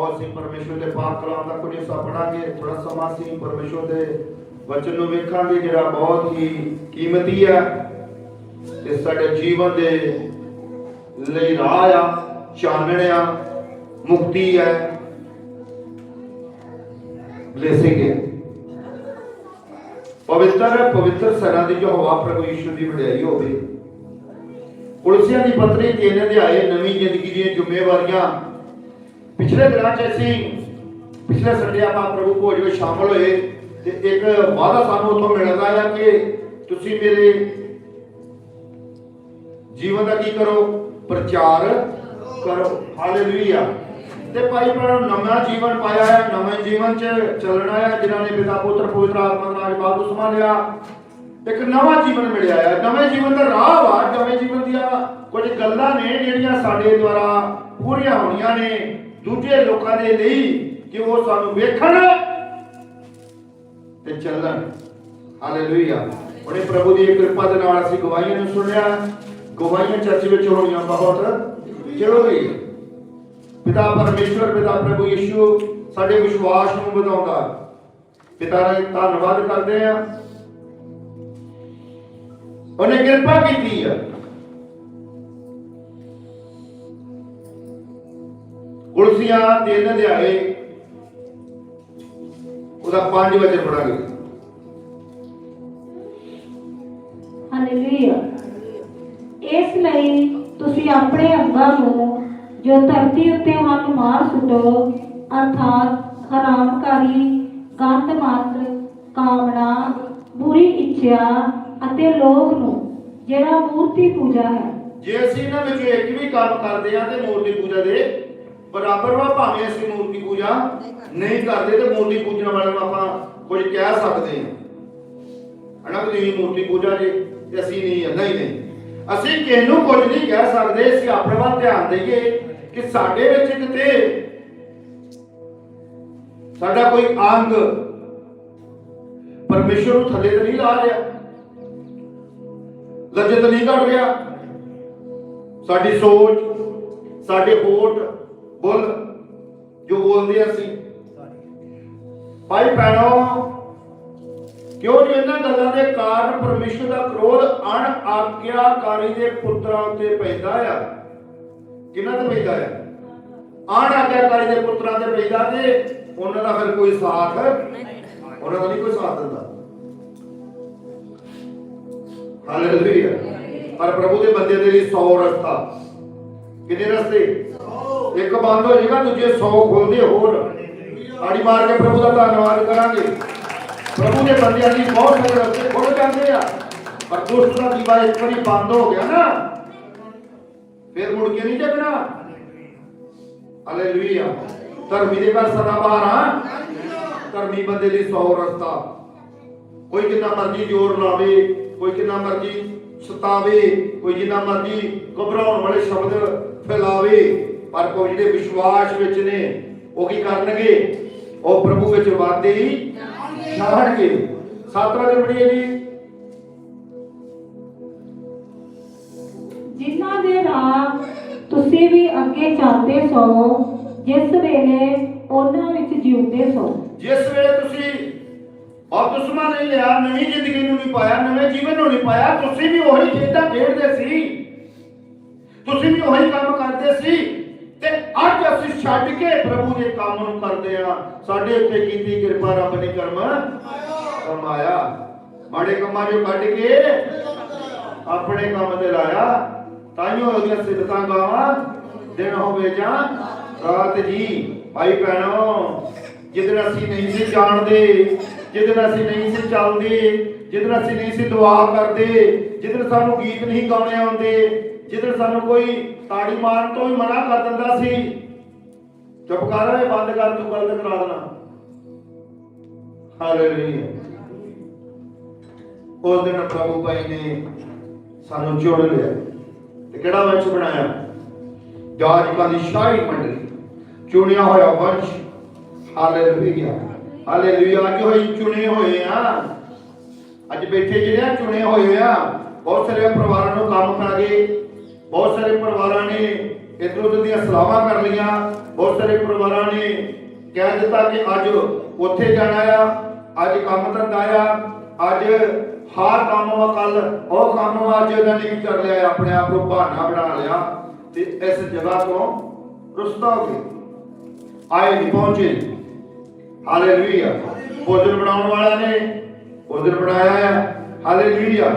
ਆਓ ਅਸੀਂ ਪਰਮੇਸ਼ਵਰ ਦੇ ਪਾਕ ਕਲਾਮ ਦਾ ਕੁਝ ਹਿੱਸਾ ਪੜਾਂਗੇ ਥੋੜਾ ਸਮਾਂ ਅਸੀਂ ਪਰਮੇਸ਼ਵਰ ਦੇ ਵਚਨ ਨੂੰ ਵੇਖਾਂਗੇ, ਜਿਹੜਾ ਬਹੁਤ ਹੀ ਕੀਮਤੀ ਹੈ ਤੇ ਸਾਡੇ ਜੀਵਨ ਦੇ ਲਈ ਰਾਹ ਆ, ਚਾਨਣ ਆ, ਮੁਕਤੀ ਹੈ ਬਲੇਸਿੰਗ ਹੈ ਪਵਿੱਤਰ ਪਵਿੱਤਰ ਸਰਾਂ ਦੀ ਜੋ ਹਵਾ ਪ੍ਰਭੂ ਯਿਸੂ ਦੀ ਵਡਿਆਈ ਹੋਵੇ। ਪੁਲਸੀਆਂ ਦੀ ਪਤਨੀ ਤਿੰਨ ਅਧਿਆਏ ਨਵੀਂ ਜ਼ਿੰਦਗੀ ਦੀਆਂ ਜ਼ਿੰਮੇਵਾਰੀਆਂ। ਪਿਛਲੇ ਦਿਨਾਂ 'ਚ ਅਸੀਂ ਪਿਛਲੇ ਸੰਡੇ ਆਪਾਂ ਪ੍ਰਭੂ ਭੋਜ ਵਿੱਚ ਸ਼ਾਮਲ ਹੋਏ ਤੇ ਇੱਕ ਵਾਅਦਾ ਸਾਨੂੰ ਉੱਥੋਂ ਮਿਲਦਾ ਆ ਕਿ ਤੁਸੀਂ ਮੇਰੇ ਜੀਵਨ ਦਾ ਕੀ ਕਰੋ? ਪ੍ਰਚਾਰ ਕਰੋ। ਹਾਲੇਲੂਇਆ ਤੇ ਭਾਈ ਭੈਣੋ, ਨਵਾਂ ਜੀਵਨ ਪਾਇਆ ਹੈ, ਨਵੇਂ ਜੀਵਨ 'ਚ ਚੱਲਣਾ ਹੈ, ਜਿਨ੍ਹਾਂ ਨੇ ਪਿਤਾ, ਪੁੱਤਰ, ਪਵਿੱਤਰ ਆਤਮਾ ਦਾ ਰਾਜ ਬਾਬੂ ਸੰਭਾਲਿਆ। ਇੱਕ ਨਵਾਂ ਜੀਵਨ ਮਿਲਿਆ ਹੈ। ਨਵੇਂ ਜੀਵਨ ਦਾ ਰਾਹ ਵਾ। ਨਵੇਂ ਜੀਵਨ ਦੀਆਂ ਕੁਝ ਗੱਲਾਂ ਨੇ, ਜਿਹੜੀਆਂ ਸਾਡੇ ਦੁਆਰਾ ਪੂਰੀਆਂ ਹੋਣੀਆਂ ਨੇ। ਦੂਜੇ ਲੋਕਾਂ ਦੇ ਲਈ ਕਿ ਉਹ ਸਾਨੂੰ ਵੇਖਣ ਤੇ ਚੱਲਣ। ਹਾਲੇਲੂਇਆ ਉਹਨੇ ਪ੍ਰਭੂ ਦੀ ਕਿਰਪਾ ਦੇ ਨਾਲ ਅਸੀਂ ਗਵਾਹੀਆਂ ਨੂੰ ਸੁਣਿਆ। ਗਵਾਹੀਆਂ ਚਰਚ ਵਿੱਚ ਹੋਣੀਆਂ ਬਹੁਤ। ਜ਼ਰੂਰੀ ਹੈ ਪਿਤਾ ਪਰਮੇਸ਼ਵਰ, ਪਿਤਾ ਪ੍ਰਭੂ ਯਿਸੂ ਸਾਡੇ ਵਿਸ਼ਵਾਸ ਨੂੰ ਵਧਾਉਂਦਾ। ਪਿਤਾ ਦਾ ਧੰਨਵਾਦ ਕਰਦੇ ਆ ਉਹਨੇ ਕਿਰਪਾ ਕੀਤੀ ਆ। ਕੁਲਸੀਆਂ ਤਿੰਨ ਅਧਿਆਏ ਉਹਦਾ ਪੰਜ ਵਚਨ ਪੜਾਂਗੇ ਹਾਲੇਲੂਇਆ ਇਸ ਲਈ ਤੁਸੀਂ ਆਪਣੇ ਅੰਗਾਂ ਨੂੰ ਜੋ ਧਰਤੀ ਉੱਤੇ ਹਨ ਮਾਰ ਸੁੱਟੋ ਅਰਥਾਤ ਹਰਾਮਕਾਰੀ ਗੰਦ ਮਾਤਰ ਕਾਮਨਾ ਬੁਰੀ ਇੱਛਾ ਅਤੇ ਲੋਭ ਨੂੰ ਜਿਹੜਾ ਮੂਰਤੀ ਪੂਜਾ ਹੈ। ਜੇ ਅਸੀਂ ਇਹਨਾਂ ਵਿੱਚੋਂ ਇੱਕ ਵੀ ਕੰਮ ਕਰਦੇ ਆ ਤੇ ਮੂਰਤੀ ਪੂਜਾ ਦੇ ਬਰਾਬਰ ਵਾ ਭਾਵੇਂ ਅਸੀਂ ਮੂਰਤੀ ਪੂਜਾ ਨਹੀਂ ਕਰਦੇ ਤੇ ਮੂਰਤੀ ਪੂਜਣ ਵਾਲਿਆਂ ਨੂੰ ਆਪਾਂ ਕੁਝ ਕਹਿ ਸਕਦੇ ਹਾਂ। ਹਨਾ ਕਿ ਮੂਰਤੀ ਪੂਜਾ ਜੀ ਤੇ ਅਸੀਂ ਨਹੀਂ ਨਹੀਂ ਨਹੀਂ। ਅਸੀਂ ਕਿਸੇ ਨੂੰ ਕੁਝ ਨਹੀਂ ਕਹਿ ਸਕਦੇ, ਅਸੀਂ ਆਪਣੇ ਵੱਲ ਧਿਆਨ ਦੇਈਏ ਕਿ ਸਾਡੇ ਵਿੱਚ ਕਿਤੇ ਸਾਡਾ ਕੋਈ ਅੰਗ ਪਰਮੇਸ਼ਰ ਨੂੰ ਥੱਲੇ ਤੇ ਨਹੀਂ ਲਾ ਰਿਹਾ। ਲੱਜਤ ਨਹੀਂ ਕਰ ਰਿਹਾ। ਸਾਡੀ ਸੋਚ, ਸਾਡੇ ਹੋਠ ਬੁੱਲ, ਜੋ ਬੋਲਦੇ ਅਸੀਂ। ਭਾਈ ਭੈਣੋ, ਕਿਉਂ ਜੀ ਇਹਨਾਂ ਗੱਲਾਂ ਦੇ ਕਾਰਨ ਪਰਮੇਸ਼ਰ ਦਾ ਕ੍ਰੋਧ ਅਣ ਆਗਿਆਕਾਰੀ ਦੇ ਪੁੱਤਰਾਂ ਉੱਤੇ ਪੈਂਦਾ ਆ? ਕਿਹਨਾਂ ਤੇ ਪੈਂਦਾ ਆ? ਅਣ ਆਗਿਆਕਾਰੀ ਦੇ ਪੁੱਤਰਾਂ ਤੇ ਪੈਂਦਾ ਤੇ ਉਹਨਾਂ ਦਾ ਫਿਰ ਕੋਈ ਸਾਥ? ਉਹਨਾਂ ਦਾ ਨਹੀਂ ਕੋਈ ਸਾਥ ਦਿੰਦਾ। ਹਾਲੇਲੂਇਆ ਪਰ ਪ੍ਰਭੂ ਦੇ ਬੰਦੇ ਦੇ ਲਈ 100 ਰਸਤਾ। ਕਿੰਨੇ ਰਸਤੇ? ਇੱਕ ਬੰਦ ਹੋ ਜਾਏਗਾ, ਦੂਜੇ 100 ਖੁੱਲਦੇ ਹੋਰ। ਆੜੀ ਮਾਰ ਕੇ ਪ੍ਰਭੂ ਦਾ ਧੰਨਵਾਦ ਕਰਾਂਗੇ। ਪ੍ਰਭੂ ਦੇ ਬੰਦਿਆਂ ਦੀ ਬਹੁਤ ਸਾਰੇ ਰਸਤੇ ਖੁੱਲ ਜਾਂਦੇ ਆ। ਪਰ ਦੁਸ਼ਟ ਦਾ ਦੀਵਾ ਇੱਕ ਵਾਰੀ ਬੰਦ ਹੋ ਗਿਆ ਨਾ, ਫਿਰ ਮੁੜ ਕੇ ਨਹੀਂ ਜਗਣਾ। ਹਾਲੇਲੂਇਆ ਧਰਮੀ ਦੇ ਘਰ ਸਦਾ ਬਾਹਰ ਆ। ਧਰਮੀ ਬੰਦੇ ਲਈ 100 ਰਸਤਾ। ਕੋਈ ਕਿੰਨਾ ਮਰਜ਼ੀ ਜ਼ੋਰ ਲਾਵੇ, ਕੋਈ ਕਿੰਨਾ ਮਰਜ਼ੀ ਸਤਾਵੇ, ਕੋਈ ਜਿੰਨਾ ਮਰਜ਼ੀ ਘਬਰਾਉਣ ਵਾਲੇ ਸ਼ਬਦ ਫੈਲਾਵੇ। ਪਰ ਕੋਈ ਜਿਹੜੇ ਵਿਸ਼ਵਾਸ ਵਿੱਚ ਨੇ ਉਹ ਕੀ ਕਰਨਗੇ? ਉਹ ਪ੍ਰਭੂ ਵਿੱਚ ਵਾਦੇ ਹੀ ਜਾਣਗੇ ਸਾਤਵਾਂ ਦੇ ਬੜੀ ਜੀ। ਜਿਨ੍ਹਾਂ ਦੇ ਰਾਹ ਤੁਸੀਂ ਵੀ ਅੱਗੇ ਚੱਲਦੇ ਸੋ ਜਿਸ ਵੇਲੇ ਉਹਨਾਂ ਵਿੱਚ ਜਿਉਂਦੇ ਸੋ। ਜਿਸ ਵੇਲੇ ਤੁਸੀਂ ਬਪਤਿਸਮਾ ਨਹੀਂ ਲਿਆ ਨਵੀਂ ਜ਼ਿੰਦਗੀ ਨੂੰ ਨਹੀਂ ਪਾਇਆ ਨਵੇਂ ਜੀਵਨ ਨੂੰ ਨਹੀਂ ਪਾਇਆ ਤੁਸੀਂ ਵੀ ਉਹੀ ਖੇਡਾਂ ਖੇਡਦੇ ਸੀ। ਤੁਸੀਂ ਵੀ ਉਹੀ ਕੰਮ ਕਰਦੇ ਸੀ। ਅੱਜ ਅਸੀਂ ਛੱਡ ਕੇ ਪ੍ਰਭੂ ਦੇ ਕੰਮ ਨੂੰ ਕਰਦੇ ਆ ਸਾਡੇ ਉੱਤੇ ਕੀਤੀ ਕਿਰਪਾ, ਰੱਬ ਨੇ ਕਰਮ। ਕਮਾਇਆ ਮਾੜੇ ਕੰਮਾਂ ਚੋਂ ਕੱਢ ਕੇ ਆਪਣੇ ਕੰਮ ਤੇ ਲਾਇਆ। ਤਾਈਓ ਉਹਦੀਆਂ ਸਿੱਧਤਾਂ ਗਾਵਾਂ, ਦਿਨ ਹੋਵੇ ਜਾਂ ਰਾਤ ਜੀ। ਭਾਈ ਭੈਣੋ, ਜਿੱਦਣ ਅਸੀਂ ਨਹੀਂ ਸੀ ਜਾਣਦੇ, ਜਿੱਦਣ ਅਸੀਂ ਨਹੀਂ ਸੀ ਚੱਲਦੇ, ਜਿੱਦਣ ਅਸੀਂ ਨਹੀਂ ਸੀ ਦੁਆ ਕਰਦੇ, ਜਿੱਦਣ ਸਾਨੂੰ ਗੀਤ ਨਹੀਂ ਗਾਉਣੇ ਆਉਂਦੇ ਜਿਹਦੇ ਸਾਨੂੰ ਕੋਈ ਤਾੜੀ ਮਾਰਨ ਤੋਂ ਵੀ ਮਨਾ ਕਰ ਦਿੰਦਾ ਸੀ, ਚੁੱਪ ਕਰ ਓਏ ਬੰਦ ਕਰ, ਤੂੰ ਗਲਤ ਕਰਾ ਦੇਣਾ। ਹਾਲੇਲੂਇਆ। ਉਸ ਦਿਨ ਪ੍ਰਭੂ ਭਾਈ ਨੇ ਸਾਨੂੰ ਜੋੜ ਲਿਆ ਤੇ ਕਿਹੜਾ ਵੰਸ਼ ਬਣਾਇਆ? ਜਾਜਕਾਂ ਦੀ ਸ਼ਾਹੀ ਮੰਡਲੀ। ਚੁਣਿਆ ਹੋਇਆ ਵੰਸ਼। ਹਾਲੇਲੂਇਆ। ਹਾਲੇਲੂਇਆ, ਅੱਜ ਹੋਈ ਚੁਣੇ ਹੋਏ ਆ। ਅੱਜ ਬੈਠੇ ਜਿਹੜੇ ਆ, ਚੁਣੇ ਹੋਏ ਆ। ਬਹੁਤ ਸਾਰੇ ਪਰਿਵਾਰਾਂ ਨੂੰ ਕੰਮ ਕਰਾ ਬਹੁਤ ਸਾਰੇ ਪਰਿਵਾਰਾਂ ਨੇ ਇਧਰ ਉਧਰ ਦੀਆਂ ਸਲਾਹਾਂ ਕਰ ਲਈਆਂ। ਬਹੁਤ ਸਾਰੇ ਪਰਿਵਾਰਾਂ ਨੇ ਕਹਿ ਦਿੱਤਾ ਕਿ ਅੱਜ ਉੱਥੇ ਜਾਣਾ ਆ, ਅੱਜ ਕੰਮ ਧੰਦਾ ਆ, ਅੱਜ ਹਾਰ ਕੰਮ ਵਾ ਕੱਲ ਉਹ ਕੰਮ ਅੱਜ ਇਹਨਾਂ ਨੇ ਕੀ ਕਰ ਲਿਆ ਆਪਣੇ ਆਪ ਨੂੰ ਬਹਾਨਾ ਬਣਾ ਲਿਆ ਤੇ ਇਸ ਜਗ੍ਹਾ ਤੋਂ ਰੁਸਤਾ ਹੋ ਗਏ ਆਏ ਨਹੀਂ ਪਹੁੰਚੇ। ਹਾਲੇਲੂਇਆ ਭੋਜਨ ਬਣਾਉਣ ਵਾਲਾ ਨੇ ਭੋਜਨ ਬਣਾਇਆ ਹੈ ਹਾਲੇਲੂਇਆ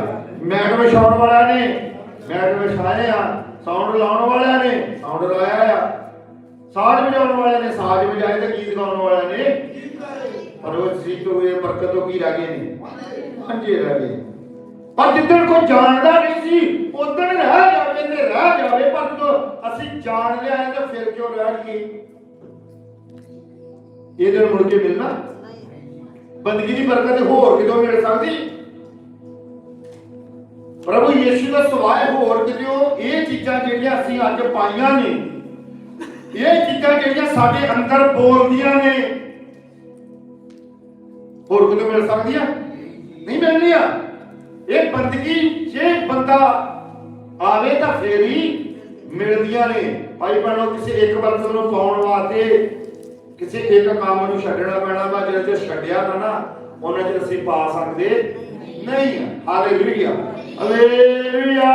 ਮੈਟ ਵਿਛਾਉਣ ਵਾਲਾ ਨੇ ਮੈਟ ਵਿਛਾਏ ਆ। ਸਾਊਂਡ ਲਾਉਣ ਵਾਲਿਆਂ ਨੇ। ਸਾਊਂਡ ਲਾਇਆ ਆ। ਸਾਜ਼ ਵਜਾਉਣ ਵਾਲਿਆਂ ਨੇ ਸਾਜ਼ ਵਜਾਏ ਤੇ ਗੀਤ ਗਾਉਣ ਵਾਲਿਆਂ ਨੇ। ਪਰ ਉਹ ਸੀ ਤੋਂ ਇਹ ਬਰਕਤ ਤੋਂ ਕੀ ਰਹਿ ਗਏ ਨੇ? ਹਾਂਜੀ ਰਹਿ ਗਏ। ਪਰ ਜਿੱਦਣ ਕੋਈ ਜਾਣਦਾ ਨਹੀਂ ਸੀ ਉਦੋਂ ਰਹਿ ਜਾਵੇ ਤੇ ਰਹਿ ਜਾਵੇ। ਪਰ ਜਦੋਂ ਅਸੀਂ ਜਾਣ ਲਿਆ ਤਾਂ ਫਿਰ ਕਿਉਂ ਰਹਿ ਗਏ ਇਹ ਦਿਨ ਮੁੜ ਕੇ ਮਿਲਣਾ? ਬੰਦਗੀ ਦੀ ਬਰਕਤ ਹੋਰ ਕਿਦੋਂ ਮਿਲ ਸਕਦੀ? ਪ੍ਰਭੂ ਯੀਸ਼ੂ ਦਾ ਸਵਾਏ ਹੋਰ ਕਿਤੇ ਇਹ ਚੀਜ਼ਾਂ ਜਿਹੜੀਆਂ ਅਸੀਂ ਅੱਜ ਪਾਈਆਂ ਨੇ, ਇਹ ਚੀਜ਼ਾਂ ਜਿਹੜੀਆਂ ਸਾਡੇ ਅੰਦਰ ਬੋਲਦੀਆਂ ਨੇ। ਹੋਰ ਕਿਤੇ ਮਿਲ ਸਕਦੀਆਂ? ਨਹੀਂ ਮਿਲਣੀਆਂ ਇਹ ਬੰਦਗੀ, ਜੇ ਬੰਦਾ ਆਵੇ ਤਾਂ ਫੇਰ ਹੀ ਮਿਲਦੀਆਂ ਨੇ। ਭਾਈ ਭੈਣੋ, ਕਿਸੇ ਇੱਕ ਬਰਕਤ ਨੂੰ ਪਾਉਣ ਵਾਸਤੇ ਕਿਸੇ ਇੱਕ ਕੰਮ ਨੂੰ ਛੱਡਣਾ ਪੈਣਾ ਵਾ ਜੇ ਤੇ ਛੱਡਿਆ ਤਾਂ ਨਾ, ਉਹਨਾਂ ਚ ਅਸੀਂ ਪਾ ਸਕਦੇ ਨਹੀਂ। ਹਾਲੇਲੂਇਆ ਹਾਲੇਲੂਇਆ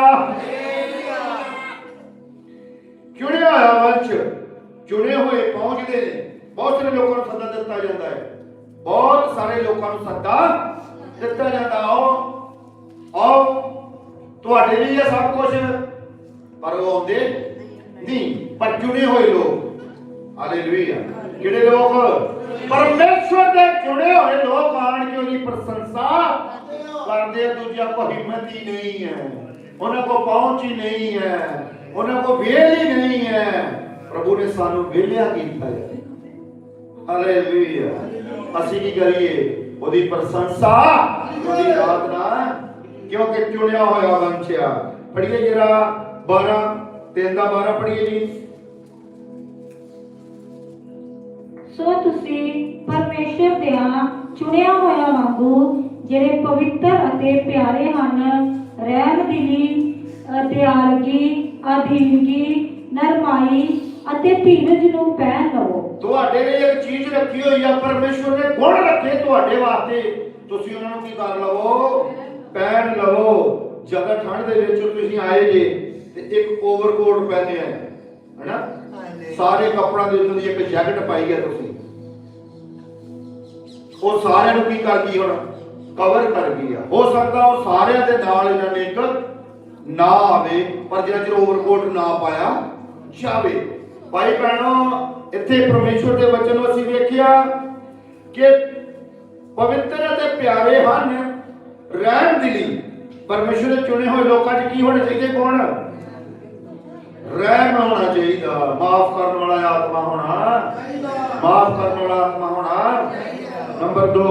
ਚੁਣਿਆ ਹੋਇਆ ਵੰਸ਼ ਚੁਣੇ ਹੋਏ? ਪਹੁੰਚਦੇ ਨੇ ਬਹੁਤ ਸਾਰੇ ਲੋਕਾਂ ਨੂੰ ਸੱਦਾ ਦਿੱਤਾ ਜਾਂਦਾ ਹੈ। ਬਹੁਤ ਸਾਰੇ ਲੋਕਾਂ ਨੂੰ ਸੱਦਾ ਦਿੱਤਾ ਜਾਂਦਾ। ਆਓ ਆਓ। ਤੁਹਾਡੇ ਲਈ ਇਹ ਸਭ ਕੁਝ ਪਰ ਉਹ ਆਉਂਦੇ ਨਹੀਂ। ਪਰ ਚੁਣੇ ਹੋਏ ਲੋਕ? ਹਾਲੇਲੂਇਆ ਕਿਹੜੇ ਲੋਕ? ਪਰਮੇਸ਼ਵਰ ਦੇ ਚੁਣੇ ਹੋਏ ਲੋਕ ਆਣ ਕੇ ਉਹਦੀ ਪ੍ਰਸ਼ੰਸਾ ਕਰਦੇ ਆ ਦੂਜਾ ਕੋ ਹਿੰਮਤ ਹੀ ਨਹੀਂ ਹੈ। ਉਹਨਾਂ ਕੋ ਪਹੁੰਚ ਹੀ ਨਹੀਂ ਹੈ। ਉਹਨਾਂ ਕੋ ਵੇਲ ਹੀ ਨਹੀਂ ਹੈ। ਪ੍ਰਭੂ ਨੇ ਸਾਨੂੰ ਵੇਲਿਆ ਕੀਤਾ ਹੈ ਹਾਲੇਲੂਇਆ ਅਸੀਂ ਕੀ ਕਰੀਏ? ਉਹਦੀ ਪ੍ਰਸ਼ੰਸਾ ਉਹਦੀ ਆਰਾਧਨਾ ਕਿਉਂਕਿ ਚੁਣਿਆ ਹੋਇਆ ਵੰਸ਼ਿਆ ਪੜੀਏ ਜਰਾ 12 ਤਿੰਨ ਦਾ 12 ਪੜੀਏ ਜੀ। ਸੋ ਤੁਸੀਂ ਪਰਮੇਸ਼ਰ ਦੇ ਚੁਣਿਆ ਹੋਇਆ ਵਾਂਗੂ ਜਿਹੜੇ ਪਵਿੱਤਰ ਅਤੇ ਪਿਆਰੇ ਹਨ ਰਹਿਮ ਦਿਲੀ ਦਿਆਲਗੀ ਅਧੀਨਗੀ ਨਰਮਾਈ ਅਤੇ ਧੀਰਜ ਨੂੰ ਪਹਿਨ ਲਵੋ। ਤੁਹਾਡੇ ਲਈ ਇੱਕ ਚੀਜ਼ ਰੱਖੀ ਹੋਈ ਆ ਪਰਮੇਸ਼ਵਰ ਨੇ ਗੁਣ ਰੱਖੇ ਤੁਹਾਡੇ ਵਾਸਤੇ। ਤੁਸੀਂ ਉਹਨਾਂ ਨੂੰ ਕੀ ਕਰ ਲਵੋ? ਪਹਿਨ ਲਵੋ। ਜਦੋਂ ਠੰਡ ਦੇ ਵਿੱਚ ਤੁਸੀਂ ਆਏ ਜੇ ਤੇ ਇੱਕ ਓਵਰਕੋਟ ਪਹਿਨਿਆ ਹੈ ਹੈਨਾ? ਸਾਰੇ ਕੱਪੜਾਂ ਦੇ ਉੱਤੇ ਇੱਕ ਜੈਕਟ ਪਾਈ ਹੈ ਤੁਸੀਂ। ਉਹ ਸਾਰਿਆਂ ਨੂੰ ਕੀ ਕਰ ਗਈ ਹੁਣ? ਕਵਰ ਕਰ ਗਈ ਆ। ਹੋ ਸਕਦਾ ਉਹ ਸਾਰਿਆਂ ਦੇ ਨਾਲ ਇਹਨਾਂ ਨੇ ਇੱਕ ਨਾ ਆਵੇ, ਪਰ ਜਿਹੜਾ ਚਿਰ ਓਵਰਕੋਟ ਨਾ ਪਾਇਆ, ਜਾਵੇ। ਭਾਈ ਭੈਣੋ, ਇੱਥੇ ਪਰਮੇਸ਼ਵਰ ਦੇ ਵਚਨ ਨੂੰ ਅਸੀਂ ਵੇਖਿਆ ਕਿ ਪਵਿੱਤਰ ਅਤੇ ਪਿਆਰੇ ਹਨ, ਰਹਿਣ ਦਿਲੀ ਪਰਮੇਸ਼ਵਰ ਦੇ ਚੁਣੇ ਹੋਏ ਲੋਕਾਂ 'ਚ ਕੀ ਹੋਣੇ ਚਾਹੀਦੇ, ਕੌਣ? ਰਹਿਮ ਹੋਣਾ ਚਾਹੀਦਾ। ਮਾਫ ਕਰਨ ਵਾਲਾ ਆਤਮਾ ਹੋਣਾ। ਮਾਫ ਕਰਨ ਵਾਲਾ ਆਤਮਾ ਹੋਣਾ। ਨੰਬਰ 2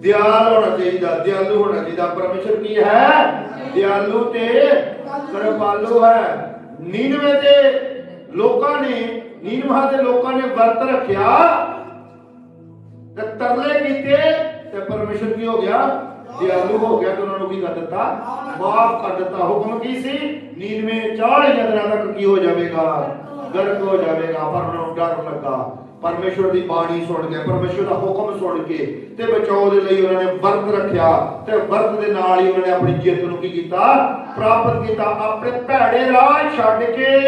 ਦਿਆਲ ਹੋਣਾ ਚਾਹੀਦਾ, ਦਿਆਲੂ ਹੋਣਾ ਚਾਹੀਦਾ। ਪਰਮੇਸ਼ਰ ਕੀ ਹੈ? ਦਿਆਲੂ ਤੇ ਕਿਰਪਾਲੂ ਹੈ। ਨੀਨਵੇ ਦੇ ਲੋਕਾਂ ਨੇ, ਨੀਨਵਾ ਦੇ ਲੋਕਾਂ ਨੇ ਵਰਤ ਰੱਖਿਆ ਤੇ ਤਰਲੇ ਕੀਤੇ ਤੇ ਪਰਮੇਸ਼ਰ ਕੀ ਹੋ ਗਿਆ? ਦਿਆਲੂ ਹੋ ਗਿਆ ਤੇ ਉਹਨਾਂ ਨੂੰ ਕੀ ਕਰ ਦਿੱਤਾ? ਮਾਫ ਕਰ ਦਿੱਤਾ। ਹੁਕਮ ਕੀ ਸੀ? 99 40 ਦਿਨਾਂ ਤੱਕ ਕੀ ਹੋ ਜਾਵੇਗਾ? ਗਰਕ ਹੋ ਜਾਵੇਗਾ, ਪਰ ਉਹਨਾਂ ਨੂੰ ਡਰ ਲੱਗਾ। ਪਰਮੇਸ਼ਵਰ ਦੀ ਬਾਣੀ ਸੁਣ ਕੇ ਪਰਮੇਸ਼ਵਰ ਦਾ ਹੁਕਮ ਸੁਣ ਕੇ ਤੇ ਬਚਾਓ ਦੇ ਲਈ ਉਹਨਾਂ ਨੇ ਵਰਤ ਰੱਖਿਆ ਤੇ ਵਰਤ ਦੇ ਨਾਲ ਹੀ ਉਹਨਾਂ ਨੇ ਆਪਣੀ ਜਿੱਤ ਨੂੰ ਕੀ ਕੀਤਾ? ਪ੍ਰਾਪਤ ਕੀਤਾ। ਆਪਣੇ ਭੈੜੇ ਰਾਹ ਛੱਡ ਕੇ।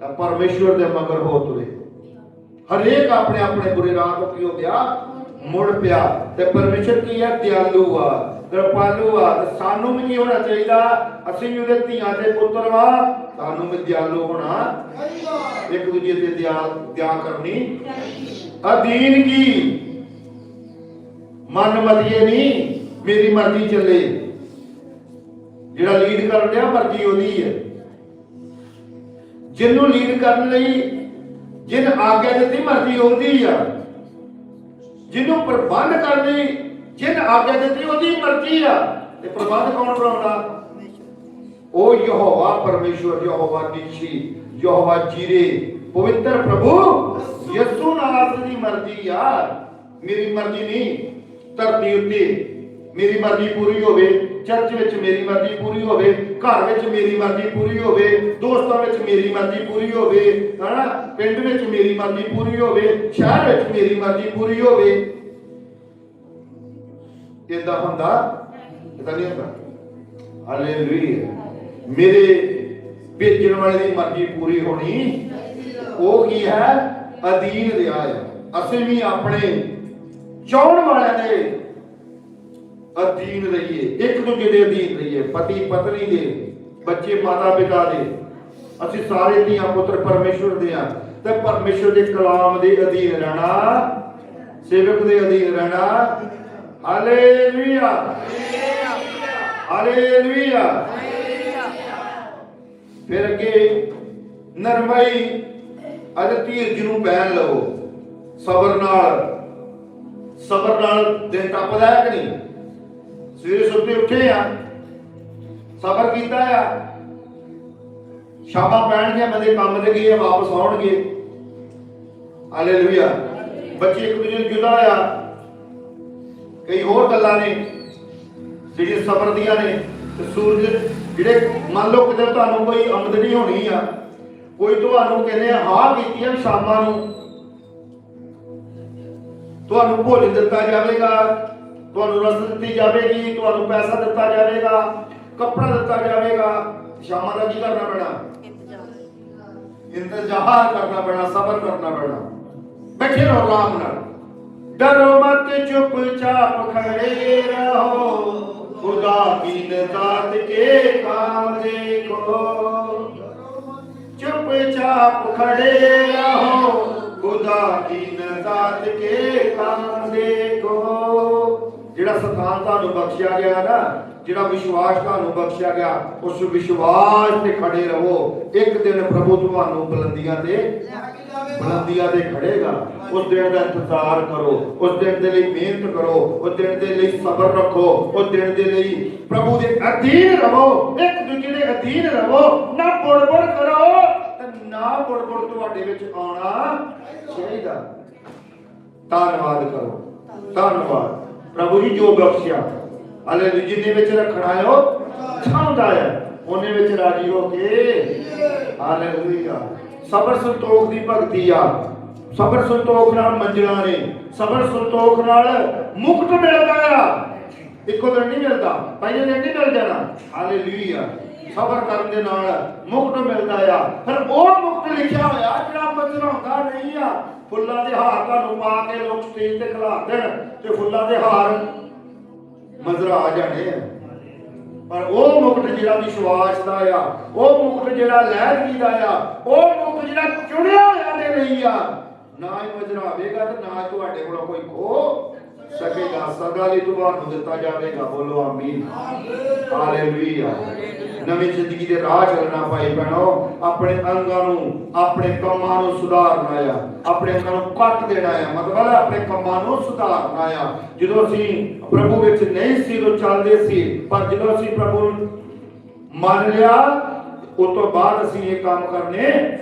ਤਾਂ ਪਰਮੇਸ਼ਵਰ ਦੇ ਮਗਰ ਹੋ ਤੁਰੇ। ਹਰੇਕ ਆਪਣੇ ਆਪਣੇ ਬੁਰੇ ਰਾਹ ਤੋਂ ਕੀ ਹੋ ਗਿਆ? ਮੁੜ ਪਿਆ ਤੇ ਪਰਮੇਸ਼ਰ ਕੀ ਹੈ? ਦਿਆਲੂ ਆ। ਕਿਰਪਾਲੂ ਆ ਤੇ ਸਾਨੂੰ ਵੀ ਕੀ ਹੋਣਾ ਚਾਹੀਦਾ। ਅਸੀਂ ਵੀ ਉਹਦੇ ਧੀਆਂ ਦੇ ਪੁੱਤਰ ਵਾ। ਸਾਨੂੰ ਵੀ ਦਿਆਲੂ ਹੋਣਾ। ਇੱਕ ਦੂਜੇ ਤੇ ਦਿਆਲ ਦਿਆ ਕਰਨੀ। ਅਧੀਨ ਕੀ? ਮਨ ਮਤੀਏ ਨਹੀਂ ਮੇਰੀ ਮਰਜ਼ੀ ਚੱਲੇ। ਜਿਹੜਾ ਲੀਡ ਕਰਨ ਡਿਆ, ਮਰਜ਼ੀ ਉਹਦੀ ਹੈ। ਜਿਹਨੂੰ ਲੀਡ ਕਰਨ ਲਈ ਜਿਨ ਆਗਿਆ ਦਿੱਤੀ, ਮਰਜ਼ੀ ਉਹਦੀ ਆ। ਜਿਹਨੂੰ ਪ੍ਰਬੰਧ ਕਰਨ ਲਈ ਜਿਨ ਆਗਿਆ ਦਿੱਤੀ ਉਹਦੀ ਮਰਜ਼ੀ ਆ। ਤੇ ਪ੍ਰਬੰਧ ਕੌਣ ਬਣਾਉਂਦਾ? ਉਹ ਯਹੋਵਾ ਪਰਮੇਸ਼ਵਰ, ਯਹੋਵਾ ਨਿਸ਼ੀ ਯਹੋਵਾ ਜੀਰੇ, ਪਵਿੱਤਰ ਪ੍ਰਭੂ, ਯਿਸੂ ਨਾਥ ਦੀ ਮਰਜ਼ੀ ਆ। ਮੇਰੀ ਮਰਜ਼ੀ ਨਹੀਂ, ਧਰਤੀ ਉੱਤੇ ਮੇਰੀ ਮਰਜ਼ੀ ਪੂਰੀ ਹੋਵੇ। ਚਰਚ ਵਿੱਚ ਮੇਰੀ ਮਰਜ਼ੀ ਪੂਰੀ ਹੋਵੇ, ਘਰ ਵਿੱਚ ਮੇਰੀ ਮਰਜ਼ੀ ਪੂਰੀ ਹੋਵੇ, ਦੋਸਤਾਂ ਵਿੱਚ ਮੇਰੀ ਮਰਜ਼ੀ ਪੂਰੀ ਹੋਵੇ, ਹਨਾ? ਪਿੰਡ ਵਿੱਚ ਮੇਰੀ ਮਰਜ਼ੀ ਪੂਰੀ ਹੋਵੇ, ਸ਼ਹਿਰ ਵਿੱਚ ਮੇਰੀ ਮਰਜ਼ੀ ਪੂਰੀ ਹੋਵੇ। ਇਦਾਂ ਹੁੰਦਾ? ਇਦਾਂ ਨਹੀਂ ਹੁੰਦਾ? ਹਾਲੇਲੂਇਆ ਮੇਰੇ ਭੇਜਣ ਵਾਲੇ ਦੀ ਮਰਜ਼ੀ ਪੂਰੀ ਹੋਣੀ, ਉਹ ਕੀ ਹੈ? ਅਧੀਨ ਰਿਹਾ ਹੈ। ਅਸੀਂ ਵੀ ਆਪਣੇ ਚਾਹਣ ਵਾਲਿਆਂ ਦੇ ਅਧੀਨ ਰਹੀਏ, ਇੱਕ ਦੂਜੇ ਦੇ ਅਧੀਨ ਰਹੀਏ, ਪਤੀ ਪਤਨੀ ਦੇ, ਬੱਚੇ ਮਾਤਾ ਪਿਤਾ ਦੇ। ਅਸੀਂ ਸਾਰੇ ਧੀਆਂ ਪੁੱਤਰ ਪਰਮੇਸ਼ਵਰ ਦੇ ਆ ਤੇ ਪਰਮੇਸ਼ਵਰ ਦੇ ਕਲਾਮ ਦੇ ਅਧੀਨ ਰਹਿਣਾ, ਸੇਵਕ ਦੇ ਅਧੀਨ ਰਹਿਣਾ। ਹਾਲੇਲੂਇਆ ਹਾਲੇਲੂਇਆ ਫਿਰ ਅੱਗੇ ਨਰਮਾਈ ਅਤੇ ਧੀਰਜ ਨੂੰ ਪਹਿਨ ਲਵੋ। ਸਬਰ ਨਾਲ ਸਬਰ ਨਾਲ ਦਿਨ ਟੱਪਦਾ ਹੈ ਕਿ ਨਹੀਂ? ਸਵੇਰੇ ਸੁੱਤੇ ਉੱਠੇ ਆ ਸਬਰ ਕੀਤਾ ਆ ਸ਼ਾਮਾਂ ਪੈਣਗੀਆਂ, ਬੰਦੇ ਕੰਮ ਤੇ ਗਏ ਵਾਪਸ ਆਉਣਗੇ। ਹਾਲੇਲੂਇਆ ਬੱਚੇ ਇੱਕ ਦੂਜੇ ਨੂੰ ਜੁਦਾ ਆ। ਕਈ ਹੋਰ ਗੱਲਾਂ ਨੇ, ਜਿਹੜੀਆਂ ਸਬਰ ਦੀਆਂ ਨੇ, ਤੇ ਸੂਰਜ ਜਿਹੜੇ ਮੰਨ ਲਓ ਕਿਤੇ ਤੁਹਾਨੂੰ ਕੋਈ ਆਮਦਨੀ ਹੋਣੀ ਆ, ਕੋਈ ਤੁਹਾਨੂੰ ਕਹਿੰਦੇ ਹਾਂ ਕੀਤੀ ਆ ਸ਼ਾਮਾਂ ਨੂੰ। ਤੁਹਾਨੂੰ ਭੋਜਨ ਦਿੱਤਾ ਜਾਵੇਗਾ ਤੁਹਾਨੂੰ ਰਸਦ ਦਿੱਤੀ ਜਾਵੇਗੀ, ਤੁਹਾਨੂੰ ਪੈਸਾ ਦਿੱਤਾ ਜਾਵੇਗਾ, ਕੱਪੜਾ ਦਿੱਤਾ ਜਾਵੇਗਾ। ਸ਼ਾਮਾਂ ਦਾ ਕੀ ਕਰਨਾ ਪੈਣਾ? ਇੰਤਜ਼ਾਰ ਕਰਨਾ ਪੈਣਾ, ਸਬਰ ਕਰਨਾ ਪੈਣਾ। ਬੈਠੇ ਰਹੋ ਆਰਾਮ ਨਾਲ। ਡਰੋ ਮਤ ਚੁੱਪਚਾਪ ਖੜੇ ਰਹੋ। ਖੁਦਾ ਕੀ ਨਜ਼ਾਤ ਕੇ ਕਾਮ ਦੇਖੋ। ਚੁੱਪਚਾਪ ਖੜੇ ਰਹੋ। ਖੁਦਾ ਕੀ ਨਜ਼ਾਤ ਕੇ ਕਾਮ ਦੇਖੋ। ਜਿਹੜਾ ਸਥਾਨ ਤੁਹਾਨੂੰ ਬਖਸ਼ਿਆ ਗਿਆ ਨਾ, ਜਿਹੜਾ ਵਿਸ਼ਵਾਸ ਤੁਹਾਨੂੰ ਬਖਸ਼ਿਆ ਗਿਆ, ਉਸ ਵਿਸ਼ਵਾਸ ਤੇ ਖੜੇ ਰਹੋ। ਇੱਕ ਦਿਨ ਪ੍ਰਭੂ ਤੁਹਾਨੂੰ ਬੁਲੰਦੀਆਂ ਤੇ ਬੁਲੰਦੀਆਂ ਤੇ ਖੜੇਗਾ। ਉਸ ਦਿਨ ਦਾ ਇੰਤਜ਼ਾਰ ਕਰੋ। ਉਸ ਦਿਨ ਦੇ ਲਈ ਮਿਹਨਤ ਕਰੋ। ਉਸ ਦਿਨ ਦੇ ਲਈ ਸਬਰ ਰੱਖੋ। ਉਸ ਦਿਨ ਦੇ ਲਈ ਪ੍ਰਭੂ ਦੇ ਅਧੀਨ ਰਹੋ। ਇੱਕ ਦੂਜੇ ਦੇ ਅਧੀਨ ਰਹੋ। ਨਾ ਬੁੜਬੁੜ ਕਰੋ ਤੇ ਨਾ ਬੁੜਬੁੜ ਤੁਹਾਡੇ ਵਿੱਚ ਆਉਣਾ ਚਾਹੀਦਾ। ਧੰਨਵਾਦ ਕਰੋ। ਧੰਨਵਾਦ। ਪ੍ਰਭੂ ਜੀ ਜੋ ਬਖਸ਼ਿਆ। ਹਲੇ ਜਿੰਨੇ ਵਿੱਚ ਰੱਖਣਾ ਹੈ ਉਹ ਚਾਹੁੰਦਾ ਹੈ। ਉਹਨੇ ਵਿੱਚ ਰਾਜੀ ਹੋ ਕੇ ਹਾਲੇਲੂਇਆ। ਸਬਰ ਸੰਤੋਖ ਦੀ ਭਗਤੀ ਆ। ਸਬਰ ਸੰਤੋਖ ਨਾਲ ਮੰਜ਼ਿਲਾਂ ਨੇ। ਸਬਰ ਸੰਤੋਖ ਨਾਲ ਮੁਕਤ ਮਿਲਦਾ ਆ। ਇੱਕੋ ਦਿਨ ਨਹੀਂ ਮਿਲਦਾ। ਪਹਿਲੇ ਦਿਨ ਨਹੀਂ ਮਿਲ ਜਾਣਾ। ਹਾਲੇਲੂਇਆ। ਸਬਰ ਕਰਨ ਦੇ ਨਾਲ ਮੁਕਤ ਮਿਲਦਾ ਆ। ਫਿਰ ਉਹ ਮੁਕਤ ਲਿਖਿਆ ਹੋਇਆ ਜਿਹੜਾ ਮਜਰਾਉਂਦਾ ਨਹੀਂ ਆ। ਫੁੱਲਾਂ ਦੇ ਹਾਰ ਤੁਹਾਨੂੰ ਪਾ ਕੇ ਲੋਕ ਸਟੇਜ ਤੇ ਖਿਲਾ ਦੇਣ ਤੇ ਫੁੱਲਾਂ ਦੇ ਹਾਰ ਮਜ਼ਰਾ ਆ ਜਾਣੇ ਆ। ਪਰ ਉਹ ਮੁਕਤ ਜਿਹੜਾ ਵਿਸ਼ਵਾਸ ਦਾ ਆ, ਉਹ ਮੁਕਤ ਜਿਹੜਾ ਲਹਿਰ ਦਾ ਆ, ਉਹ ਮੁਕਤ ਜਿਹੜਾ ਚੁਣਿਆ ਹੋਇਆ ਦੇ ਨਹੀਂ ਆ। ਨਾ ਹੀ ਮਜਰਾਵੇਗਾ ਤੇ ਨਾ ਤੁਹਾਡੇ ਕੋਲੋਂ ਕੋਈ ਖੋ ਸਕੇਗਾ ਸਦਾ ਲਈ ਤੁਹਾਨੂੰ ਦਿੱਤਾ ਜਾਵੇਗਾ। ਬੋਲੋ ਆਮੀਨ। ਹਾਲੇਲੂਇਆ। ਨਵੀਂ ਜ਼ਿੰਦਗੀ ਦੇ ਰਾਹ ਚੱਲਣਾ ਭਾਈ ਭੈਣੋ, ਆਪਣੇ ਅੰਗਾਂ ਨੂੰ, ਆਪਣੇ ਕੰਮਾਂ ਨੂੰ ਸੁਧਾਰਨਾ ਆ ਆਪਣੇ ਅੰਗਾਂ ਨੂੰ ਕੱਟ ਦੇਣਾ ਆ ਮਤਲਬ ਆਪਣੇ ਕੰਮਾਂ ਨੂੰ ਸੁਧਾਰਨਾ ਆ ਜਦੋਂ ਅਸੀਂ ਪ੍ਰਭੂ ਵਿੱਚ ਨਹੀਂ ਸੀ ਉਹ ਚੱਲਦੇ ਸੀ, ਪਰ ਜਦੋਂ ਅਸੀਂ ਪ੍ਰਭੂ ਨੂੰ ਮੰਨ ਲਿਆ, ਉਸ ਤੋਂ ਬਾਅਦ ਅਸੀਂ ਇਹ ਕੰਮ ਕਰਨੇ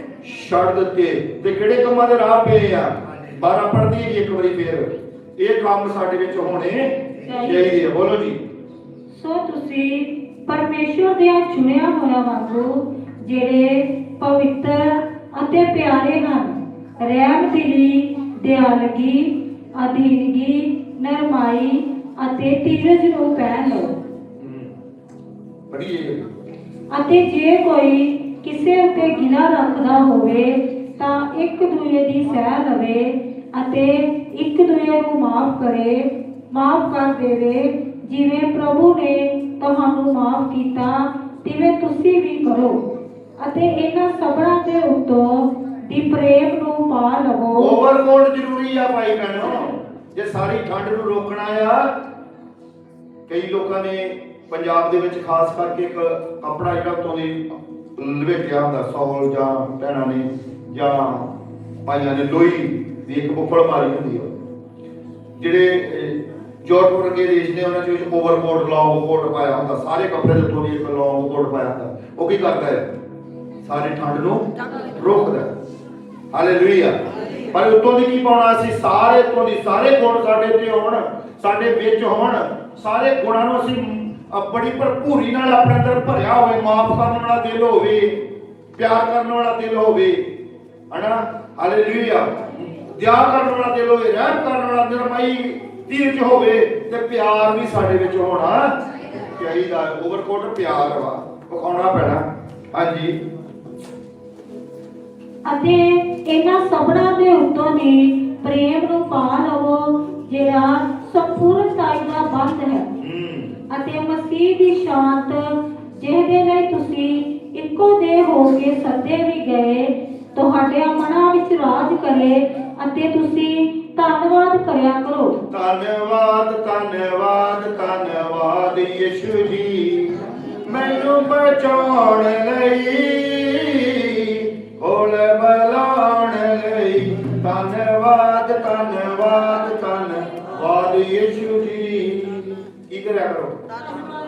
ਛੱਡ ਦਿੱਤੇ। ਤੇ ਕਿਹੜੇ ਕੰਮਾਂ ਦੇ ਰਾਹ ਪਏ ਆ? 12 ਪੜ੍ਹਦੀ ਹੈ ਜੀ ਇੱਕ ਵਾਰੀ ਫੇਰ। ਇਹ ਕੰਮ ਸਾਡੇ ਵਿੱਚ ਹੋਣੇ ਚਾਹੀਦੇ ਬੋਲੋ ਜੀ। ਸੋ ਤੁਸੀਂ ਪਰਮੇਸ਼ਵਰ ਦੇ ਚੁਣਿਆ ਹੋਇਆ ਵਾਂਗੂ ਜਿਹੜੇ ਪਵਿੱਤਰ ਅਤੇ ਪਿਆਰੇ ਹਨ ਰਹਿਮ ਦਿਲੀ ਦਿਆਲਗੀ ਅਧੀਨਗੀ ਨਰਮਾਈ ਅਤੇ ਧੀਰਜ ਨੂੰ ਪਹਿਨ ਲਓ। ਪੜ੍ਹੀਏ ਅਤੇ ਜੇ ਕੋਈ ਕਿਸੇ ਉੱਤੇ ਗਿਲਾ ਰੱਖਦਾ ਹੋਵੇ ਤਾਂ ਇੱਕ ਦੂਜੇ ਦੀ ਸਹਿ ਲਵੇ ਅਤੇ ਇੱਕ ਦੂਜੇ ਨੂੰ ਮਾਫ ਕਰੇ, ਮਾਫ ਕਰ ਦੇਵੇ। ਜਿਵੇਂ ਪ੍ਰਭੂ ਨੇ ਤੁਹਾਨੂੰ ਮਾਫ ਕੀਤਾ, ਤਿਵੇਂ ਤੁਸੀਂ ਵੀ ਕਰੋ। ਅਤੇ ਇਹਨਾਂ ਸਭਨਾਂ ਦੇ ਉੱਤੋਂ ਦੀ ਪ੍ਰੇਮ ਨੂੰ ਪਾ ਲਵੋ। ਓਵਰਕੋਟ ਜ਼ਰੂਰੀ ਆ ਭਾਈ ਭੈਣੋ। ਜੇ ਸਾਰੀ ਠੰਡ ਨੂੰ ਰੋਕਣਾ ਆ, ਕਈ ਲੋਕਾਂ ਨੇ ਪੰਜਾਬ ਦੇ ਵਿੱਚ ਖਾਸ ਕਰਕੇ ਇੱਕ ਕੱਪੜਾ ਜਿਹੜਾ ਉਤੋਂ ਦੀ ਲਵੇਟਿਆ ਹੁੰਦਾ, ਸੌਲ ਜਾਂ ਭੈਣਾਂ ਨੇ ਜਾਂ ਭਾਈਆਂ ਨੇ ਲੋਈ। ਦੀ ਬੁੱਕਲ ਮਾਰੀ ਹੁੰਦੀ ਆ। ਜਿਹੜੇ ਜੋਰਟ ਵਰਗੇ ਦੇਸ਼ ਨੇ ਉਹਨਾਂ ਦੇ ਓਵਰਕੋਟ ਲੌਂਗ ਕੋਟ ਪਾਇਆ ਹੁੰਦਾ, ਸਾਰੇ ਕੱਪੜੇ ਦੇ ਉੱਤੋਂ ਇੱਕ ਲੌਂਗ ਕੋਟ ਪਾਇਆ ਹੁੰਦਾ। ਉਹ ਕੀ ਕਰਦਾ ਹੈ? ਸਾਰੀ ਠੰਡ ਨੂੰ ਰੋਕਦਾ ਹਾਲੇਲੂਇਆ ਪਰ ਉਤੋਂ ਦੀ ਕੀ ਪਾਉਣਾ ਸੀ ਸਾਰੇ ਤੋਂ ਦੀ, ਸਾਰੇ ਗੁਣ ਸਾਡੇ ਤੇ ਹੋਣ, ਸਾਡੇ ਵਿੱਚ ਹੋਣ, ਸਾਰੇ ਗੁਣਾਂ ਨੂੰ ਅਸੀਂ ਬੜੀ ਭਰਪੂਰੀ ਨਾਲ ਆਪਣੇ ਅੰਦਰ ਭਰਿਆ ਹੋਵੇ, ਮਾਫ ਕਰਨ ਵਾਲਾ ਦਿਲ ਹੋਵੇ, ਪਿਆਰ ਕਰਨ ਵਾਲਾ ਦਿਲ ਹੋਵੇ। ਹਨਾ ਹਾਲੇਲੂਇਆ ਦਿਆ ਕਰਨ ਵਾਲਾ ਦਿਲ ਹੋਵੇ ਰਹਿਮ ਕਰਨ ਵਾਲਾ ਨਿਰਮਈ ਧੀਰਜ ਹੋਵੇ ਤੇ ਪਿਆਰ ਵੀ ਸਾਡੇ ਵਿੱਚ ਹੋਣਾ ਚਾਹੀਦਾ ਓਵਰਕੋਟ ਪਿਆਰ ਵਾ ਵਿਖਾਉਣਾ ਪੈਣਾ। ਹਾਂਜੀ। ਅਤੇ ਇਹਨਾਂ ਸਭਨਾਂ ਦੇ ਉੱਤੋਂ ਦੀ ਪ੍ਰੇਮ ਨੂੰ ਪਾ ਲਵੋ ਜਿਹੜਾ ਸੰਪੂਰਨਤਾ ਦਾ ਹੈ। ਹੂੰ। ਅਤੇ ਮਸੀਹ ਦੀ ਸ਼ਾਂਤ ਜਿਹਦੇ ਲਈ ਤੁਸੀਂ ਇੱਕੋ ਦੇ ਹੋ ਕੇ ਸੱਦੇ ਵੀ ਗਏ ਤੁਹਾਡੇ ਮਨਾਂ ਵਿੱਚ ਰਾਜ ਕਰੇ ਅਤੇ ਤੁਸੀਂ ਧੰਨਵਾਦ ਕਰਿਆ ਕਰੋ। ਧੰਨਵਾਦ ਧੰਨਵਾਦ ਧੰਨਵਾਦ ਯਿਸੂ ਜੀ। ਮੈਨੂੰ ਬਚਾਉਣ ਲਈ, ਹੋਲ ਬਲਾਉਣ ਲਈ। ਧੰਨਵਾਦ ਧੰਨਵਾਦ ਧੰਨਵਾਦ ਯਿਸੂ ਜੀ। ਕੀ ਕਰਿਆ ਕਰੋ?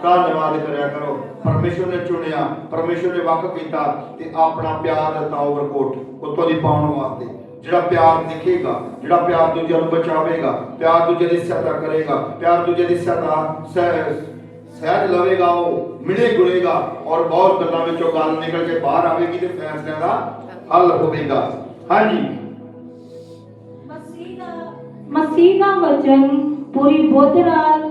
ਧੰਨਵਾਦ ਕਰਿਆ ਕਰੋ। ਪਰਮੇਸ਼ਵਰ ਨੇ ਚੁਣਿਆ ਪਰਮੇਸ਼ਵਰ ਨੇ ਵਕ ਕੀਤਾ ਤੇ ਆਪਣਾ ਪਿਆਰ ਦਿੱਤਾ ਓਵਰਕੋਟ। ਉੱਤੋਂ ਦੀ ਪਾਉਣ ਵਾਸਤੇ। ਜਿਹੜਾ ਪਿਆਰ ਦਿਖੇਗਾ ਜਿਹੜਾ ਪਿਆਰ ਦੂਜਿਆਂ ਨੂੰ ਬਚਾਵੇਗਾ ਪਿਆਰ ਦੂਜੇ ਦੀ ਸਹਾਇਤਾ ਕਰੇਗਾ ਪਿਆਰ ਦੂਜੇ ਦੀ ਸਹਾਇਤਾ ਸਹਿ- ਸਹਿਜ ਲਵੇਗਾ ਉਹ ਮਿਲੇ ਗੁਲੇਗਾ ਔਰ ਬਹੁਤ ਗੱਲਾਂ ਵਿੱਚੋਂ ਗੱਲ ਨਿਕਲ ਕੇ ਬਾਹਰ ਆਵੇਗੀ ਤੇ ਫੈਸਲਿਆਂ ਦਾ ਹੱਲ ਹੋਵੇਗਾ ਹਾਂਜੀ ਮਸੀਹ ਦਾ ਮਸੀਹ ਦਾ ਵਚਨ ਪੂਰੀ ਬੁੱਧ ਨਾਲ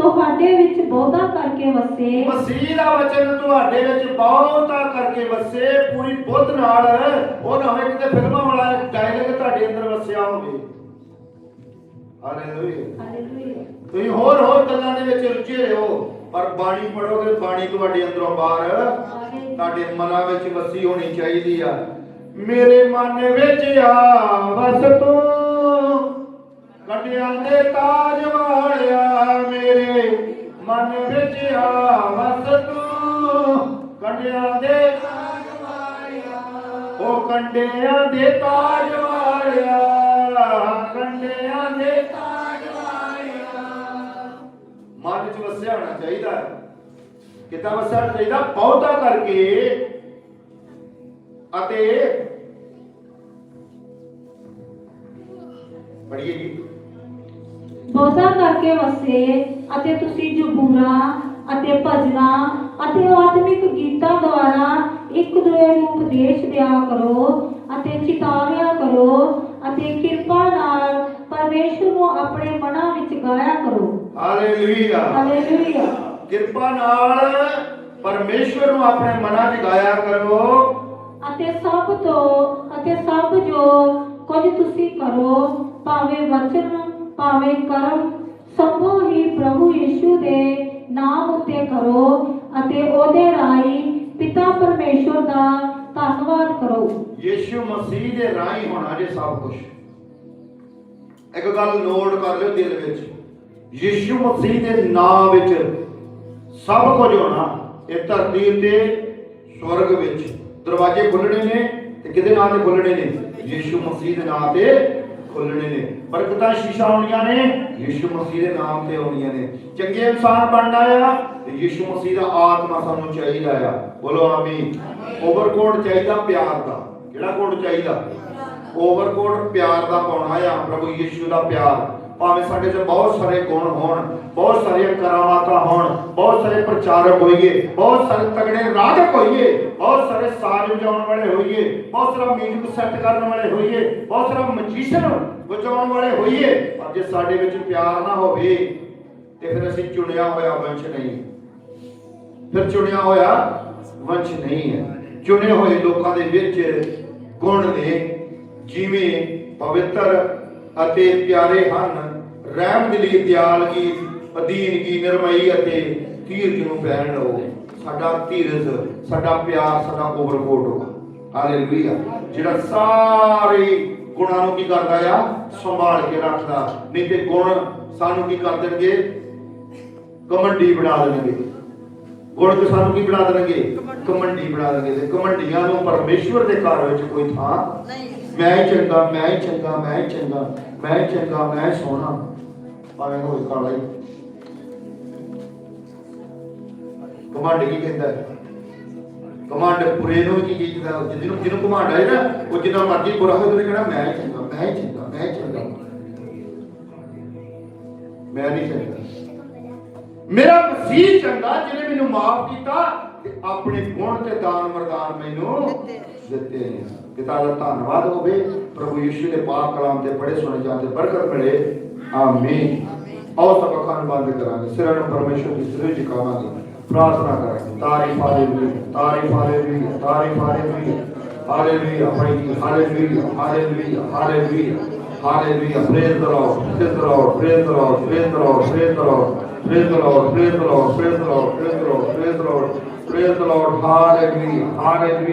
ਤੁਹਾਡੇ ਵਿੱਚ ਬਹੁਤਾ ਕਰਕੇ ਵਸੇ। ਮਸੀਹ ਦਾ ਵਚਨ ਤੁਹਾਡੇ ਵਿੱਚ ਬਹੁਤਾ ਕਰਕੇ ਵਸੇ ਪੂਰੀ ਬੁੱਧ ਨਾਲ। ਉਹ ਨਾ ਹੋਵੇ ਕਿਤੇ ਫਿਲਮਾਂ ਵਾਲਾ ਡਾਇਲੌਗ ਤੁਹਾਡੇ ਅੰਦਰ ਵਸਿਆ ਹੋਵੇ। ਹਾਲੇਲੂਇਆ ਹਾਲੇਲੂਇਆ ਤੁਸੀਂ ਹੋਰ ਹੋਰ ਗੱਲਾਂ ਦੇ ਵਿੱਚ ਰੁੱਝੇ ਰਹੋ ਪਰ ਬਾਣੀ ਪੜੋਗੇ ਬਾਣੀ ਤੁਹਾਡੇ ਅੰਦਰੋਂ ਬਾਹਰ ਤੁਹਾਡੇ ਮਨਾਂ ਵਿੱਚ ਵਸੀ ਹੋਣੀ ਚਾਹੀਦੀ ਆ। ਮੇਰੇ ਮਨ ਵਿੱਚ ਆ ਵਸ ਤੂੰ। ਕੰਡਿਆਂ ਦੇ ਤਾਜ ਵਾਲਿਆ ਮੇਰੇ ਮਨ ਵਿੱਚ ਆ ਵਸ ਤੂੰ। ਕੰਡਿਆਂ ਦੇ ਤਾਜ ਵਾਲਿਆ। ਉਹ ਕੰਡਿਆਂ ਦੇ ਤਾਜ ਵਾਲਿਆ। ਕੰਡਿਆਂ ਦੇ ਤਾਜ ਵਾਲਿਆ। ਮਨ ਵਿੱਚ ਵਸਿਆ ਹੋਣਾ ਚਾਹੀਦਾ। ਹੈ ਕਿੱਦਾਂ ਵਸਿਆ ਹੋਣਾ ਚਾਹੀਦਾ? ਬਹੁਤਾ ਕਰਕੇ। ਅਤੇ ਪੜੀਏ ਜੀ। ਬਹੁਤਾ ਕਰਕੇ ਵਸੇ ਅਤੇ ਤੁਸੀਂ ਜਬੂਰਾ ਅਤੇ ਭਜਨਾ ਅਤੇ ਆਤਮਿਕ ਗੀਤਾਂ ਦੁਆਰਾ ਇੱਕ ਦੂਜੇ ਨੂੰ ਉਪਦੇਸ਼ ਦਿਆ ਕਰੋ ਅਤੇ ਚਿਤਾਵਿਆ ਕਰੋ ਅਤੇ ਕਿਰਪਾ ਨਾਲ ਪਰਮੇਸ਼ਰ ਨੂੰ ਆਪਣੇ ਮਨਾਂ ਵਿੱਚ ਗਾਇਆ ਕਰੋ। ਹਾਲੇਲੂਇਆ। ਹਾਲੇਲੂਇਆ। ਕਿਰਪਾ ਨਾਲ ਪਰਮੇਸ਼ਵਰ ਨੂੰ ਆਪਣੇ ਮਨਾਂ 'ਚ ਗਾਇਆ ਕਰੋ। ਅਤੇ ਸਭ ਤੋਂ ਅਤੇ ਸਭ ਜੋ ਕੁਝ ਤੁਸੀਂ ਕਰੋ ਭਾਵੇਂ ਵਚਨ ਭਾਵੇਂ ਕਰਮ ਸਭੋ ਹੀ ਪ੍ਰਭੂ ਯਿਸੂ ਦੇ ਨਾਮ ਉੱਤੇ ਕਰੋ ਅਤੇ ਉਹਦੇ ਰਾਹੀਂ ਪਿਤਾ ਪਰਮੇਸ਼ਵਰ ਦਾ ਧੰਨਵਾਦ ਕਰੋ। ਯੀਸ਼ੂ ਮਸੀਹ ਦੇ ਰਾਹੀਂ ਹੋਣਾ ਜੇ ਸਭ ਕੁਝ ਇੱਕ ਗੱਲ ਨੋਟ ਕਰ ਲਿਓ ਦਿਲ ਵਿੱਚ। ਯੀਸ਼ੂ ਮਸੀਹ ਦੇ ਨਾਮ ਵਿੱਚ ਸਭ ਕੁਝ ਹੋਣਾ ਇਹ ਧਰਤੀ ਉੱਤੇ, ਸਵਰਗ ਵਿੱਚ। ਦਰਵਾਜ਼ੇ ਖੁੱਲਣੇ ਨੇ ਤੇ ਕਿਹਦੇ ਨਾਂ ਤੇ ਖੁੱਲਣੇ ਨੇ? ਯੀਸ਼ੂ ਮਸੀਹ ਦੇ ਨਾਂ ਤੇ ਖੁੱਲਣੇ ਨੇ। ਬਰਕਤਾਂ ਸ਼ੀਸ਼ਾ ਆਉਣੀਆਂ ਨੇ। ਯੀਸ਼ੂ ਮਸੀਹ ਦੇ ਨਾਮ ਤੇ ਆਉਣੀਆਂ ਨੇ। ਚੰਗੇ ਇਨਸਾਨ ਬਣਨਾ ਆ ਤੇ ਯੀਸ਼ੂ ਮਸੀਹ ਦਾ ਆਤਮਾ ਸਾਨੂੰ ਚਾਹੀਦਾ ਆ। ਬੋਲੋ ਆਮੀਨ। ਓਵਰਕੋਟ ਚਾਹੀਦਾ ਪਿਆਰ ਦਾ। ਕਿਹੜਾ ਕੋਟ ਚਾਹੀਦਾ? ਓਵਰਕੋਟ ਪਿਆਰ ਦਾ ਪਾਉਣਾ ਆ। ਪ੍ਰਭੂ ਯੀਸ਼ੂ ਦਾ ਪਿਆਰ। ਭਾਵੇਂ ਸਾਡੇ 'ਚ ਬਹੁਤ ਸਾਰੇ ਗੁਣ ਹੋਣ ਬਹੁਤ ਸਾਰੀਆਂ ਕਰਾਮਾਤਾਂ ਹੋਣ ਬਹੁਤ ਸਾਰੇ ਪ੍ਰਚਾਰਕ ਹੋਈਏ ਬਹੁਤ ਸਾਰੇ ਤਗੜੇ ਰਾਜਕ ਹੋਈਏ ਬਹੁਤ ਸਾਰੇ ਸਾਜ਼ ਵਜਾਉਣ ਵਾਲੇ ਹੋਈਏ, ਬਹੁਤ ਸਾਰਾ ਮਿਊਜ਼ਿਕ ਸੈੱਟ ਕਰਨ ਵਾਲੇ ਹੋਈਏ, ਬਹੁਤ ਸਾਰਾ ਮਜੀਸ਼ੀਅਨ ਵਜਾਉਣ ਵਾਲੇ ਹੋਈਏ, ਪਰ ਜੇ ਸਾਡੇ ਵਿੱਚ ਪਿਆਰ ਨਾ ਹੋਵੇ, ਤੇ ਫਿਰ ਅਸੀਂ ਚੁਣਿਆ ਹੋਇਆ ਵੰਸ਼ ਨਹੀਂ। ਫਿਰ ਚੁਣਿਆ ਹੋਇਆ ਵੰਸ਼ ਨਹੀਂ ਹੈ। ਚੁਣੇ ਹੋਏ ਲੋਕਾਂ ਦੇ ਵਿੱਚ ਗੁਣ ਨੇ ਜਿਵੇਂ ਪਵਿੱਤਰ ਅਤੇ ਪਿਆਰੇ ਹਨ, ਰਹਿਮ ਦਿਲੀ ਦਿਆਲਗੀ ਅਧੀਨਗੀ ਨਿਰਮਈ ਅਤੇ ਧੀਰਜ ਨੂੰ ਪਹਿਨ ਲਓ। ਸਾਡਾ ਧੀਰਜ ਸਾਡਾ ਪਿਆਰ ਸਾਡਾ ਓਵਰਕੋਟ ਹੋਗਾ ਹਾਲੇਲੂਇਆ ਜਿਹੜਾ ਸਾਰੇ ਗੁਣਾਂ ਨੂੰ ਕੀ ਕਰਦਾ ਆ? ਸੰਭਾਲ ਕੇ ਰੱਖਦਾ। ਨਹੀਂ ਤੇ ਗੁਣ ਸਾਨੂੰ ਕੀ ਕਰ ਦੇਣਗੇ? ਕਮੰਡੀ ਬਣਾ ਦੇਣਗੇ। ਗੁਣ ਤੇ ਸਾਨੂੰ ਕੀ ਬਣਾ ਦੇਣਗੇ? ਕਮੰਡੀ ਬਣਾ ਦੇਣਗੇ। ਤੇ ਕਮੰਡੀਆਂ ਨੂੰ ਪਰਮੇਸ਼ਵਰ ਦੇ ਘਰ ਵਿੱਚ ਕੋਈ ਥਾਂ ਮੈਂ ਹੀ ਚੰਗਾ ਮੈਂ ਹੀ ਚੰਗਾ ਮੈਂ ਹੀ ਚੰਗਾ ਮੈਂ ਚੰਗਾ ਮੈਂ ਸੋਹਣਾ। ਭਾਵੇਂ ਹੋਏ ਕਾਲਾ ਹੀ ਕਮਾਂਡ ਕੀ ਕਹਿੰਦਾ? ਹੈ ਕਮਾਂਡ ਪੁਰੇ ਨੂੰ ਕੀ ਕਹਿੰਦਾ ਜਿਹਨੂੰ ਜਿਹਨੂੰ ਕਮਾਂਡ ਆਏ ਨਾ ਉਹ ਜਿੰਨਾ ਮਰਜ਼ੀ ਬੁਰਾ ਹੋਵੇ ਉਹਨੇ ਕਹਿਣਾ ਮੈਂ ਚੰਗਾ ਮੈਂ ਚੰਗਾ ਮੈਂ ਚੰਗਾ। ਮੈਂ ਨਹੀਂ ਚੰਗਾ। ਮੇਰਾ ਮਸੀਹ ਚੰਗਾ ਜਿਹਨੇ ਮੈਨੂੰ ਮਾਫ ਕੀਤਾ ਤੇ ਆਪਣੇ ਗੁਣ ਤੇ ਦਾਨ ਮਰਦਾਨ ਮੈਨੂੰ ਦਿੱਤੇ। ਨੇ। ਪਿਤਾ ਦਾ ਧੰਨਵਾਦ ਹੋਵੇ ਪ੍ਰਭੂ ਯਿਸੂ ਦੇ ਪਾਕ ਕਲਾਮ ਤੇ ਪੜੇ ਸੁਣੇ ਜਾਂਦੇ ਬਰਕਤ ਮਿਲੇ। ਆਮੀਨ। ਆਓ ਸਭ ਅੱਖਾਂ ਬੰਦ ਕਰਾਂਗੇ। ਸਿਰਾਂ ਨੂੰ ਪਰਮੇਸ਼ਰ ਦੀ ਸਿਰ ਝੁਕਾਵਾਂਗੇ ਪ੍ਰਾਰਥਨਾ ਕਰਾਂਗੇ ਤਾਰੀਫ ਹਾਲੇਲੂਇਆ ਤਾਰੀਫ ਹਾਲੇਲੂਇਆ ਤਾਰੀਫ hallelujah hallelujah Bhai hallelujah hallelujah hallelujah hallelujah praise the Lord praise the Lord praise the Lord praise the Lord praise the Lord praise the Lord praise the Lord praise the Lord praise the Lord praise the Lord praise the Lord hallelujah hallelujah